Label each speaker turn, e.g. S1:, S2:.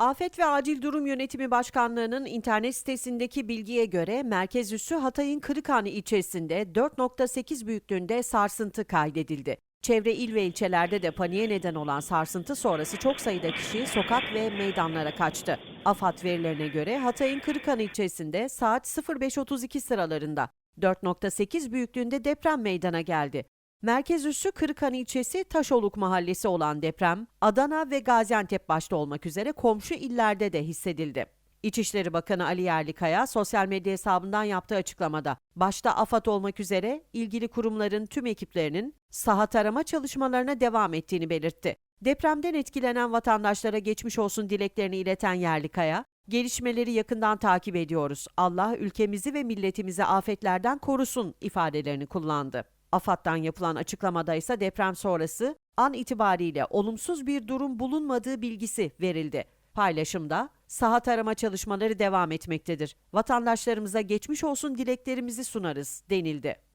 S1: Afet ve Acil Durum Yönetimi Başkanlığı'nın internet sitesindeki bilgiye göre merkez üssü Hatay'ın Kırıkhan ilçesinde 4.8 büyüklüğünde sarsıntı kaydedildi. Çevre il ve ilçelerde de paniğe neden olan sarsıntı sonrası çok sayıda kişi sokak ve meydanlara kaçtı. AFAD verilerine göre Hatay'ın Kırıkhan ilçesinde saat 05.32 sıralarında 4.8 büyüklüğünde deprem meydana geldi. Merkez üssü Kırıkhan ilçesi Taşoluk mahallesi olan deprem, Adana ve Gaziantep başta olmak üzere komşu illerde de hissedildi. İçişleri Bakanı Ali Yerlikaya sosyal medya hesabından yaptığı açıklamada, başta AFAD olmak üzere ilgili kurumların tüm ekiplerinin saha tarama çalışmalarına devam ettiğini belirtti. Depremden etkilenen vatandaşlara geçmiş olsun dileklerini ileten Yerlikaya, gelişmeleri yakından takip ediyoruz. Allah ülkemizi ve milletimizi afetlerden korusun ifadelerini kullandı. AFAD'dan yapılan açıklamada ise deprem sonrası an itibariyle olumsuz bir durum bulunmadığı bilgisi verildi. Paylaşımda saha tarama çalışmaları devam etmektedir. Vatandaşlarımıza geçmiş olsun dileklerimizi sunarız denildi.